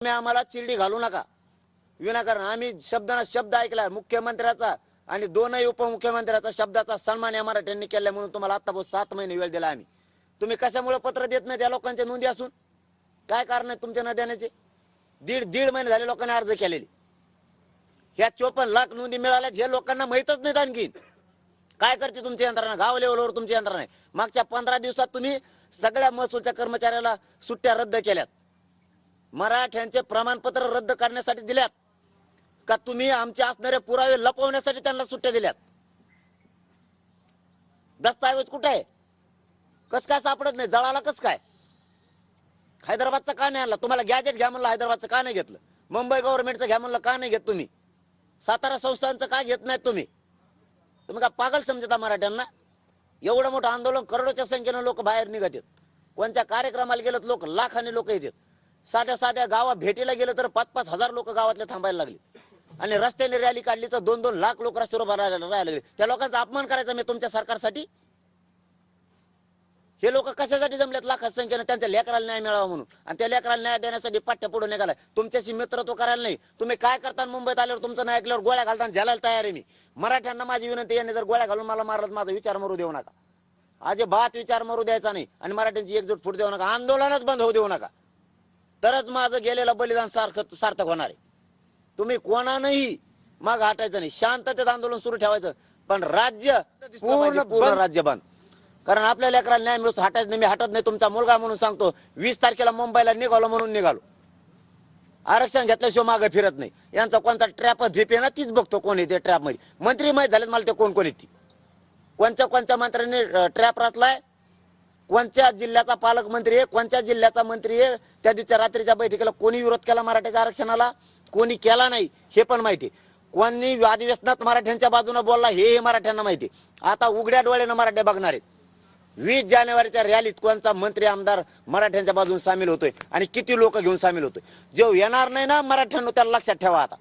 तुम्ही आम्हाला चिरडी घालू नका. विनाकारण आम्ही शब्दाना शब्द ऐकला मुख्यमंत्र्याचा आणि दोनही उपमुख्यमंत्र्याचा शब्दाचा सन्मान या मराठ्यांनी केला म्हणून तुम्हाला आतापासून सात महिने वेळ दिला आम्ही. तुम्ही कशामुळे पत्र देत नाही त्या लोकांच्या नोंदी असून? काय कारण आहे तुमच्या न देण्याचे दीड दीड महिने झाले लोकांनी अर्ज केलेले. ह्या चोपन्न लाख नोंदी मिळाल्यात हे लोकांना माहीतच नाहीत आणखी. काय करते तुमची यंत्रणा? गाव लेवलवर तुमची यंत्रणा आहे. मागच्या पंधरा दिवसात तुम्ही सगळ्या महसूलच्या कर्मचाऱ्याला सुट्ट्या रद्द केल्यात. मराठ्यांचे प्रमाणपत्र रद्द करण्यासाठी दिल्यात. का तुम्ही आमचे असणारे पुरावे लपवण्यासाठी त्यांना सुट्ट्या दिल्यात? दस्तावेज कुठे आहे? कस काय सापडत नाही? जळाला कस काय? हैदराबादचा का नाही आणला? तुम्हाला गॅजेट घ्या म्हणलं हैदराबादचं का नाही घेतलं? मुंबई गव्हर्नमेंटचं घ्या म्हणलं का नाही घेत तुम्ही? सातारा संस्थांचं का घेत नाही तुम्ही? तुम्ही का पागल समजता मराठ्यांना? एवढं मोठं आंदोलन करोडोच्या संख्येनं लोक बाहेर निघत आहेत. कोणत्या कार्यक्रमाला गेलं लोक? लाखाने लोक येतात साध्या साध्या गावात भेटीला गेलं तर पाच पाच हजार लोक गावातले थांबायला लागले. आणि रस्त्याने रॅली काढली तर दोन दोन लाख लोक रस्त्यावर उभा राहायला राहायला लागले. त्या लोकांचा अपमान करायचा मी तुमच्या सरकारसाठी? हे लोक कशासाठी जमलेत लाखात संख्येनं? त्यांच्या लेकराला न्याय मिळावा म्हणून. आणि त्या लेकराला न्याय देण्यासाठी पाठ्य पुढे निघालाय तुमच्याशी मित्रत्व करायला नाही. तुम्ही काय करता मुंबईत आल्यावर तुमचं नाही ऐकल्यावर गोळ्या घालताना झेलायला तयार आहे मी. मराठ्यांना माझी विनंती यांनी जर गोळ्या घालून मला मारलं माझा विचार मरू देऊ नका. आज भात विचार मरू द्यायचा नाही. आणि मराठ्यांची एकजूट फूट देऊ नका. आंदोलनच बंद होऊ देऊ नका. तरच माझं गेलेलं बलिदान सारखं सार्थक होणार आहे. तुम्ही कोणानंही माग हटायचं नाही. शांततेत आंदोलन सुरू ठेवायचं. पण राज्य पूर्ण पूर्ण राज्य बंद. कारण आपल्या लेकराला न्याय मिळतो हटायचं नाही. मी हटत नाही. तुमचा मुलगा म्हणून सांगतो वीस तारखेला मुंबईला निघालो म्हणून निघालो. आरक्षण घेतल्याशिवाय मागे फिरत नाही. यांचा कोणता ट्रॅप भीपी ना तीच बघतो कोण येते ट्रॅपमध्ये. मंत्री माहीत झालेत मला ते कोण कोण येते कोणत्या कोणत्या मंत्र्यांनी ट्रॅप रचलाय? कोणत्या जिल्ह्याचा पालकमंत्री आहे कोणत्या जिल्ह्याचा मंत्री आहे त्या दिवशी रात्रीच्या बैठकीला कोणी विरोध केला मराठ्याच्या आरक्षणाला? कोणी केला नाही हे पण माहिती कोणी अधिवेशनात मराठ्यांच्या बाजूने बोलला हे हे मराठ्यांना माहिती आता उघड्या डोळ्यानं मराठे बघणार आहेत. वीस जानेवारीच्या रॅलीत कोणचा मंत्री आमदार मराठ्यांच्या बाजून सामील होतोय आणि किती लोक घेऊन सामील होतोय? जो येणार नाही ना मराठ्यांना त्याला लक्षात ठेवा आता.